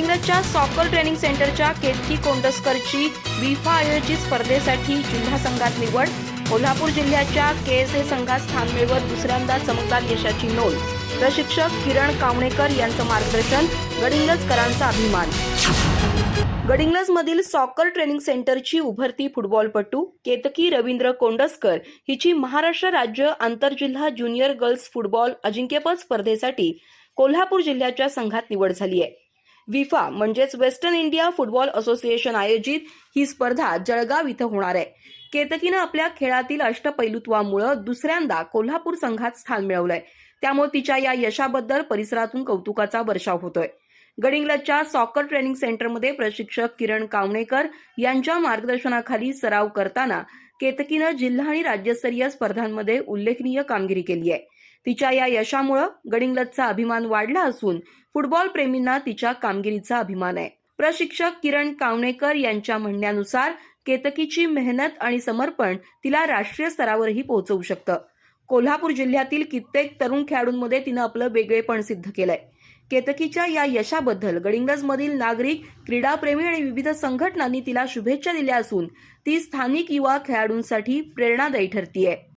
गडिंग्लजच्या soccer training सेंटरच्या केतकी कोंडसकरची विफा आयोजित स्पर्धेसाठी जिल्हा संघात निवड. कोल्हापूर जिल्ह्याच्या केएसए संघात स्थान मिळवत दुसऱ्यांदा चमकदार यशाची नोंद. प्रशिक्षक किरण कावणेकर यांचं मार्गदर्शन गडिंगलजकरांचा अभिमान. गडिंगलजमधील सॉकर ट्रेनिंग सेंटरची उभरती फुटबॉलपटू केतकी रवींद्र कोंडसकर हिची महाराष्ट्र राज्य आंतरजिल्हा ज्युनियर गर्ल्स फुटबॉल अजिंक्यपद स्पर्धेसाठी कोल्हापूर जिल्ह्याच्या संघात निवड झाली आहे. विफा म्हणजेच वेस्टर्न इंडिया फुटबॉल असोसिएशन आयोजित ही स्पर्धा जळगाव इथं होणार आहे. केतकीनं आपल्या खेळातील अष्टपैलुत्वामुळे दुसऱ्यांदा कोल्हापूर संघात स्थान मिळवलंय. त्यामुळे तिच्या या यशाबद्दल परिसरातून कौतुकाचा वर्षाव होतोय. गडिंग्लजच्या सॉकर ट्रेनिंग सेंटरमध्ये प्रशिक्षक किरण कावणेकर यांच्या मार्गदर्शनाखाली सराव करताना केतकीनं जिल्हा आणि राज्यस्तरीय स्पर्धांमध्ये उल्लेखनीय कामगिरी केली आहे. तिच्या या यशामुळं गडिंगलतचा अभिमान वाढला असून फुटबॉल प्रेमींना तिच्या कामगिरीचा अभिमान आहे. प्रशिक्षक किरण कावणेकर यांच्या म्हणण्यानुसार केतकीची मेहनत आणि समर्पण तिला राष्ट्रीय स्तरावरही पोहोचवू शकतं. कोल्हापूर जिल्ह्यातील कित्येक तरुण खेळाडूंमध्ये तिनं आपलं वेगळेपण सिद्ध केलंय. केतकीच्या या यशाबद्दल गडिंगजमधील नागरिक क्रीडाप्रेमी आणि विविध संघटनांनी तिला शुभेच्छा दिल्या असून ती स्थानिक युवा खेळाडूंसाठी प्रेरणादायी ठरतीये.